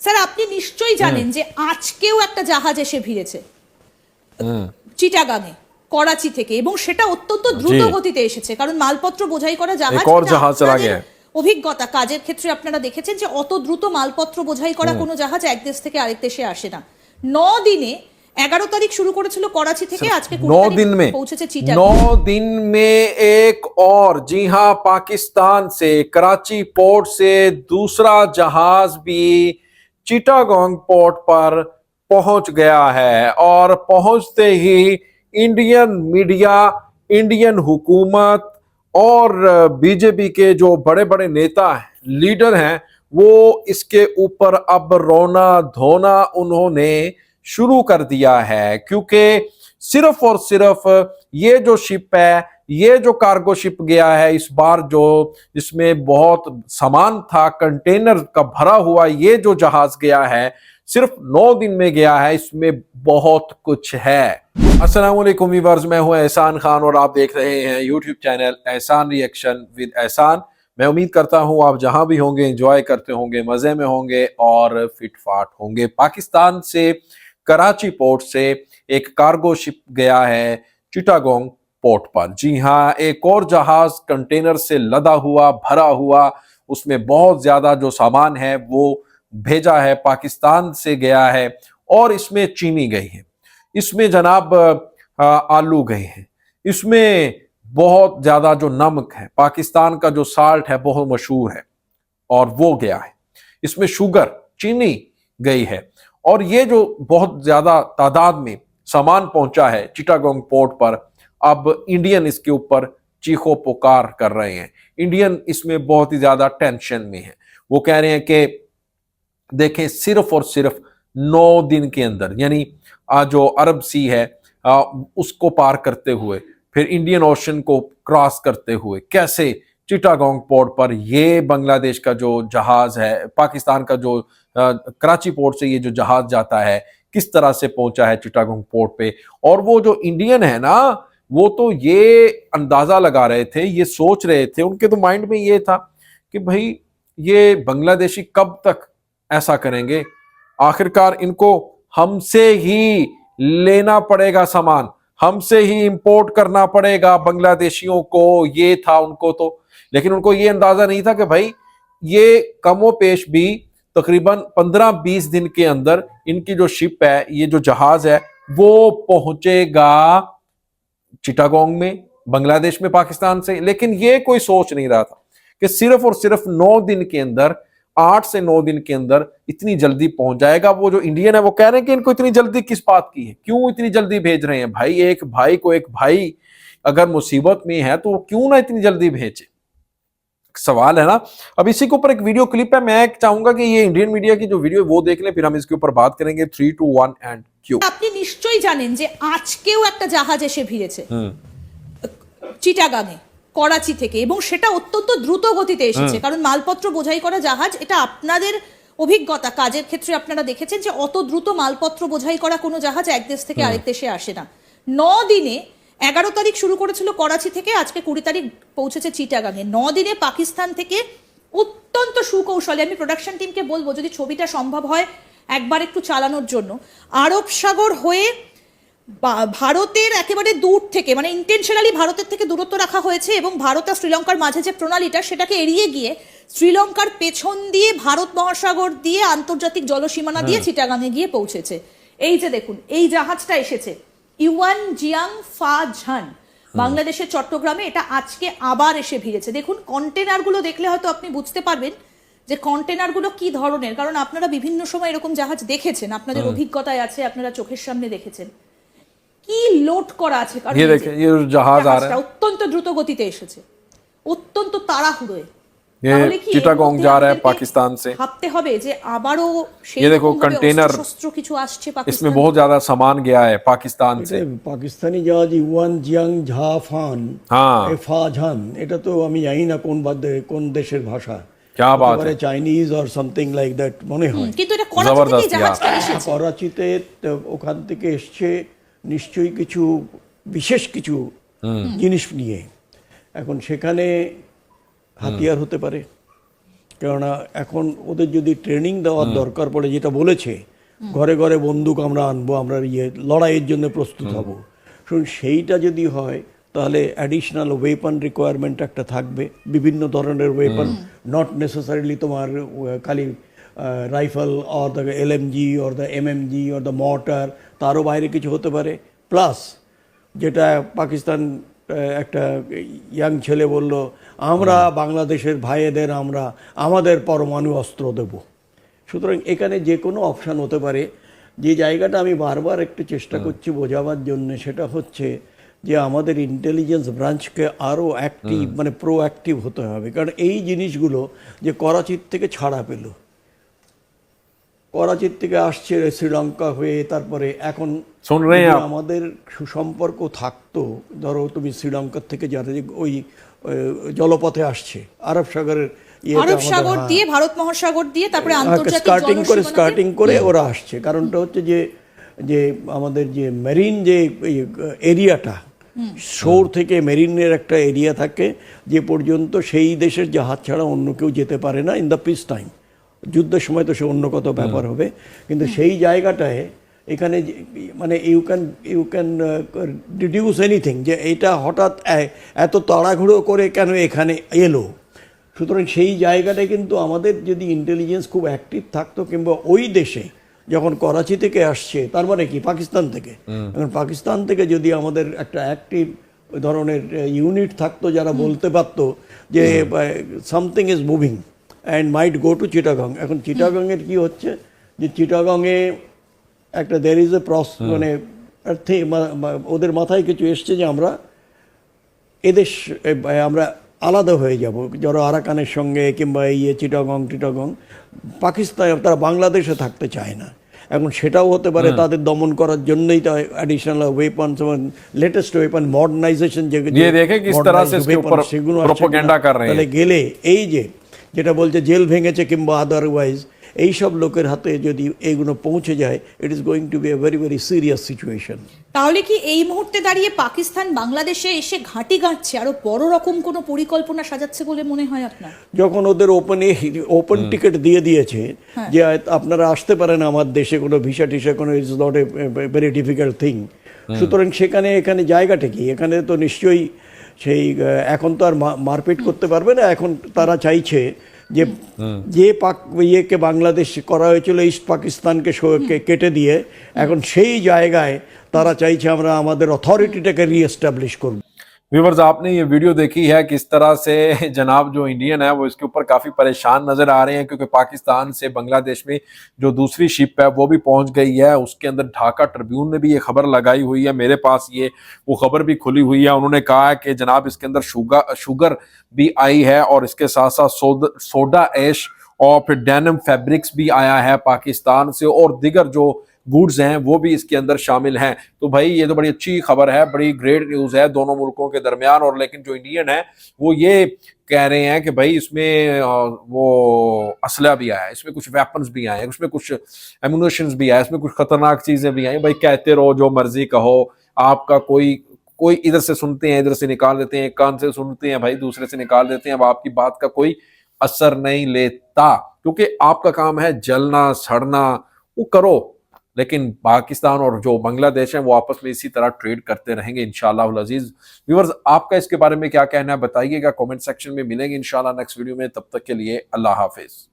Sir আপনি নিশ্চয়ই জানেন যে আজকেও একটা জাহাজ এসে ভিড়েছে চিটাগাঙে করাচি থেকে এবং সেটা অত্যন্ত দ্রুত জি। গতিতে এসেছে কারণ মালপত্র বোঝাই করা জাহাজ एक और এটা जहाज चला আপনাদের गया है। অভিজ্ঞতা কাজের ক্ষেত্রে আপনারা দেখেছেন যে অত দ্রুত মালপত্র বোঝাই করা কোনো জাহাজ এক দেশ থেকে আরেক দেশে আসে না ন দিনে এগারো তারিখ শুরু করেছিল করাচি থেকে আজকে কুড়ি नौ তারিখ दिन में পৌঁছেছে চিটাগাং नौ दिन में एक और जी हाँ पाकिस्तान से कराची पोर्ट से दूसरा जहाज भी چیٹاگونگ پورٹ پر پہنچ گیا ہے اور پہنچتے ہی انڈین میڈیا انڈین حکومت اور بی جے پی کے جو بڑے بڑے نیتا ہیں لیڈر ہیں وہ اس کے اوپر اب رونا دھونا انہوں نے شروع کر دیا ہے کیونکہ صرف اور صرف یہ جو شپ ہے یہ جو کارگو شپ گیا ہے، اس بار جو اس میں بہت سامان تھا کنٹینر کا بھرا ہوا یہ جو جہاز گیا ہے، صرف نو دن میں گیا ہے، اس میں بہت کچھ ہے۔ السلام علیکم ویورز، میں ہوں احسان خان اور آپ دیکھ رہے ہیں یوٹیوب چینل احسان ریئیکشن ود احسان۔ میں امید کرتا ہوں آپ جہاں بھی ہوں گے انجوائے کرتے ہوں گے، مزے میں ہوں گے اور فٹ فاٹ ہوں گے۔ پاکستان سے، کراچی پورٹ سے ایک کارگو شپ گیا ہے چٹاگونگ۔ پورٹ پر۔ جی ہاں ایک اور جہاز کنٹینر سے لدا ہوا، بھرا ہوا، اس میں بہت زیادہ جو سامان ہے، وہ بھیجا ہے، پاکستان سے گیا ہے اور اس میں چینی گئی ہے اس میں جناب آلو گئے ہیں۔ اس میں بہت زیادہ جو نمک ہے، پاکستان کا جو سالٹ ہے، بہت مشہور ہے اور وہ گیا ہے۔ اس میں شوگر، چینی گئی ہے۔ اور یہ جو بہت زیادہ تعداد میں سامان پہنچا ہے، چٹاگونگ پورٹ پر اب انڈین اس کے اوپر چیخو پکار کر رہے ہیں۔ انڈین اس میں بہت ہی زیادہ ٹینشن میں ہے وہ کہہ رہے ہیں کہ دیکھیں صرف اور صرف نو دن کے اندر یعنی جو عرب سی ہے اس کو پار کرتے ہوئے، پھر انڈین اوشن کو کراس کرتے ہوئے، کیسے چٹاگونگ پورٹ پر یہ بنگلہ دیش کا جو جہاز ہے، پاکستان کا جو کراچی پورٹ سے یہ جو جہاز جاتا ہے، کس طرح سے پہنچا ہے چٹاگونگ پورٹ پہ؟ اور وہ جو انڈین ہے نا وہ تو یہ اندازہ لگا رہے تھے، یہ سوچ رہے تھے، ان کے تو مائنڈ میں یہ تھا کہ بھائی، یہ بنگلہ دیشی کب تک ایسا کریں گے؟ آخرکار ان کو ہم سے ہی لینا پڑے گا سامان، ہم سے ہی امپورٹ کرنا پڑے گا بنگلہ دیشیوں کو، یہ تھا ان کو تو۔ لیکن ان کو یہ اندازہ نہیں تھا کہ بھائی، یہ کم و پیش بھی تقریباً پندرہ بیس دن کے اندر ان کی جو شپ ہے، یہ جو جہاز ہے، وہ پہنچے گا۔ چٹاگونگ میں، بنگلہ دیش میں، پاکستان سے۔ لیکن یہ کوئی سوچ نہیں رہا تھا کہ صرف اور صرف نو دن کے اندر، آٹھ سے نو دن کے اندر اتنی جلدی پہنچ جائے گا۔ وہ جو انڈین ہے وہ کہہ رہے ہیں کہ ان کو اتنی جلدی کس بات کی ہے؟ کیوں اتنی جلدی بھیج رہے ہیں؟ بھائی، ایک بھائی کو ایک بھائی اگر مصیبت میں ہے تو وہ کیوں نہ اتنی جلدی بھیجے؟ सवाल है ना अब इसी के ऊपर एक वीडियो क्लिप है मैं चाहूंगा कि ये इंडियन मीडिया की जो वीडियो है वो देख लें फिर हम इसके ऊपर बात करेंगे three two one and Q আপনি নিশ্চয়ই জানেন যে আজকেও একটা জাহাজ এসে ভিড়েছে চিটাগাঙে করাচি থেকে এবং সেটা অত্যন্ত দ্রুত গতিতে এসেছে কারণ মালপত্র বোঝাই করা জাহাজ এটা আপনাদের অভিজ্ঞতা কাজের ক্ষেত্রে আপনারা দেখেছেন যে অত দ্রুত মালপত্র বোঝাই করা কোনো জাহাজ এক দেশ থেকে আরেক দেশে আসে না ন দিনে এগারো তারিখ শুরু করেছিল করাচি থেকে আজকে কুড়ি তারিখ পৌঁছেছে চিটাগাঙে। ন দিনে পাকিস্তান থেকে অত্যন্ত সুকৌশলে আমি প্রোডাকশন টিমকে বলব যদি ছবিটা সম্ভব হয় একবার একটু চালানোর জন্য। আরব সাগর হয়ে ভারতের একেবারে দূর থেকে মানে ইন্টেনশনালি ভারতের থেকে দূরত্ব রাখা হয়েছে এবং ভারত আর শ্রীলঙ্কার মাঝে যে প্রণালীটা সেটাকে এড়িয়ে গিয়ে শ্রীলঙ্কার পেছন দিয়ে ভারত মহাসাগর দিয়ে আন্তর্জাতিক জলসীমানা দিয়ে চিটাগাঙে গিয়ে পৌঁছেছে। এই যে দেখুন এই জাহাজটা এসেছে। ইউয়ান জিয়াং ফা ঝান। বাংলাদেশের চট্টগ্রামে এটা আজকে আবার এসে ভিড়েছে দেখুন কন্টেনারগুলো দেখলে হয়তো আপনি বুঝতে পারবেন যে কন্টেনারগুলো কি ধরনের কারণ আপনারা বিভিন্ন সময় এরকম জাহাজ দেখেছেন আপনাদের অভিজ্ঞতায় আছে আপনারা চোখের সামনে দেখেছেন। কি লোড করা আছে কারণ অত্যন্ত দ্রুত গতিতে এসেছে। অত্যন্ত তাড়াহুড়োয়। ये তাহলে কি এর चिटागोंग মধ্যে जा रहा है আমাদেরকে पाकिस्तान से ভাবতে হবে যে আবারও সেই ये देखो, রকমভাবে container- অস্ত্রশস্ত্র কিছু আসছে इसमें পাকিস্তান बहुत ज्यादा सामान गया है पाकिस्तान से এটা পাকিস্তানি জাহাজ ইউয়ান জিয়াং ঝাফান হ্যাঁ। এ ফাঝান এটা তো আমি জানি না কোন বাদ- কোন দেশের ভাষা क्या बात है Chinese or something like that মনে হয় কিন্তু এটা করাচি জবরদস্ত, থেকেই জাহাজটা এসেছে করাচিতে তো ওখান থেকে এসছে নিশ্চয়ই কিছু বিশেষ কিছু জিনিস নিয়ে এখন সেখানে হাতিয়ার হতে পারে। কেননা এখন ওদের যদি ট্রেনিং দেওয়ার দরকার পড়ে যেটা বলেছে ঘরে ঘরে বন্দুক আমরা আনব আমরা ইয়ে লড়াইয়ের জন্য প্রস্তুত হব। শুনুন সেইটা যদি হয় তাহলে অ্যাডিশনাল ওয়েপন রিকোয়ারমেন্ট একটা থাকবে বিভিন্ন ধরনের ওয়েপন নট নেসেসারিলি তোমার খালি rifle or the L M G or the M M G or the mortar তারও বাইরে কিছু হতে পারে। প্লাস যেটা পাকিস্তান একটা ইয়াং ছেলে বলল আমরা বাংলাদেশের ভাইয়েদের আমরা আমাদের পরমাণু অস্ত্র দেব। সুতরাং এখানে যে কোনো অপশান হতে পারে। যে জায়গাটা আমি বারবার একটু চেষ্টা করছি বোঝাবার জন্য সেটা হচ্ছে যে আমাদের ইন্টেলিজেন্স ব্রাঞ্চকে আরও অ্যাক্টিভ মানে প্রো অ্যাক্টিভ হতে হবে। কারণ এই জিনিসগুলো যে করাচির থেকে ছাড়া পেল। করাচির থেকে আসছে শ্রীলঙ্কা হয়ে তারপরে এখন। আমাদের সুসম্পর্ক থাকতো ধরো তুমি শ্রীলঙ্কার থেকে যারা যে ওই জলপথে আসছে আরব সাগরের আরব সাগর হ্যাঁ। দিয়ে ভারত মহাসাগর দিয়ে তারপরে আন্তর্জাতিক স্টার্টিং করে স্টার্টিং করে ওরা আসছে কারণটা হচ্ছে যে যে আমাদের যে মেরিন যে এরিয়াটা শোর থেকে মেরিনের একটা এরিয়া থাকে যে পর্যন্ত সেই দেশের জাহাজ ছাড়া অন্য কেউ যেতে পারে না ইন দ্য পিস টাইম যুদ্ধের সময় তো সে অন্য কত ব্যাপার হবে কিন্তু সেই জায়গাটায় এখানে মানে you can you can deduce anything যে এটা হঠাৎ এত তাড়াহুড়ো করে কেন এখানে এলো? সুতরাং সেই জায়গাটায় কিন্তু আমাদের যদি ইন্টেলিজেন্স খুব অ্যাক্টিভ থাকতো কিংবা ওই দেশে যখন করাচি থেকে আসছে তার মানে কি? পাকিস্তান থেকে। এখন পাকিস্তান থেকে যদি আমাদের একটা অ্যাক্টিভ ধরনের ইউনিট থাকতো যারা বলতে পারতো যে something is moving and might go to Chittagong এখন চিটাগংয়ের কি হচ্ছে? যে চিটাগংয়ে একটা দের ইজ এ প্রস মানে ওদের মাথায় কিছু এসছে যে আমরা এদেশ আমরা আলাদা হয়ে যাব। যারা আরাকানের সঙ্গে কিংবা ইয়ে চিটাগং টিটাগং পাকিস্তান তারা বাংলাদেশে থাকতে চায় না। এখন সেটাও হতে পারে তাদের দমন করার জন্যই তো additional weapon latest weapon modernisation যেগুলো সেগুলো গেলে এই যে যেটা বলছে জেল ভেঙেছে কিংবা আদারওয়াইজ এইসব লোকের হাতে যদি এগুলো পৌঁছে যায় it is going to be a very very serious situation তাহলে কি এই মুহূর্তে দাঁড়িয়ে পাকিস্তান বাংলাদেশে এসে ঘাঁটি গাঁটছে আরও বড় রকম কোনো পরিকল্পনা সাজাচ্ছে বলে মনে হয় আপনার? যখন ওদের ওপেনে ওপেন টিকিট দিয়ে দিয়েছে যে আপনারা আসতে পারেন আমার দেশে কোনো ভিসা টিসা কোনো it's not a very difficult thing সুতরাং সেখানে এখানে জায়গাটা কি? এখানে তো নিশ্চয়ই সেই এখন তো আর মারপিট করতে পারবে না এখন তারা চাইছে যে যে পাক ইয়েকে বাংলাদেশ করা হয়েছিল ইস্ট পাকিস্তানকে কেটে দিয়ে এখন সেই জায়গায় তারা চাইছে আমরা আমাদের অথরিটিটাকে রিএস্টাবলিশ করব। ویورز آپ نے یہ ویڈیو دیکھی ہے کس طرح سے جناب جو انڈین ہے وہ اس کے اوپر کافی پریشان نظر آ رہے ہیں کیونکہ پاکستان سے بنگلہ دیش میں جو دوسری شپ ہے وہ بھی پہنچ گئی ہے۔ اس کے اندر ڈھاکہ ٹربیون نے بھی یہ خبر لگائی ہوئی ہے۔ میرے پاس یہ وہ خبر بھی کھلی ہوئی ہے۔ انہوں نے کہا ہے کہ جناب اس کے اندر شوگا شوگر بھی آئی ہے اور اس کے ساتھ ساتھ سوڈا ایش اور پھر ڈینم فیبرکس بھی آیا ہے پاکستان سے اور دیگر جو گوڈز ہیں، وہ بھی اس کے اندر شامل ہیں۔ تو بھائی، یہ تو بڑی اچھی خبر ہے، بڑی گریٹ نیوز ہے دونوں ملکوں کے درمیان۔ اور لیکن جو انڈین ہیں، وہ یہ کہہ رہے ہیں کہ بھائی، اس میں وہ اسلحہ بھی آیا ہے، اس میں کچھ ویپنز بھی آئے ہیں، اس میں کچھ ایمونیشنز بھی آئے اس میں کچھ خطرناک چیزیں بھی آئیں بھائی، کہتے رہو جو مرضی کہو، آپ کا کوئی کوئی ادھر سے سنتے ہیں، ادھر سے نکال دیتے ہیں کان سے سنتے ہیں، بھائی دوسرے سے نکال دیتے ہیں، اب آپ کی بات کا کوئی اثر نہیں لیتا۔ کیونکہ آپ کا کام ہے جلنا، سڑنا، وہ کرو۔ لیکن پاکستان اور جو بنگلہ دیش ہیں وہ آپس میں اسی طرح ٹریڈ کرتے رہیں گے، انشاءاللہ العزیز۔ ویورز، آپ کا اس کے بارے میں کیا کہنا ہے؟ بتائیے گا کومنٹ سیکشن میں ملیں گے انشاءاللہ نیکسٹ ویڈیو میں۔ تب تک کے لیے اللہ حافظ۔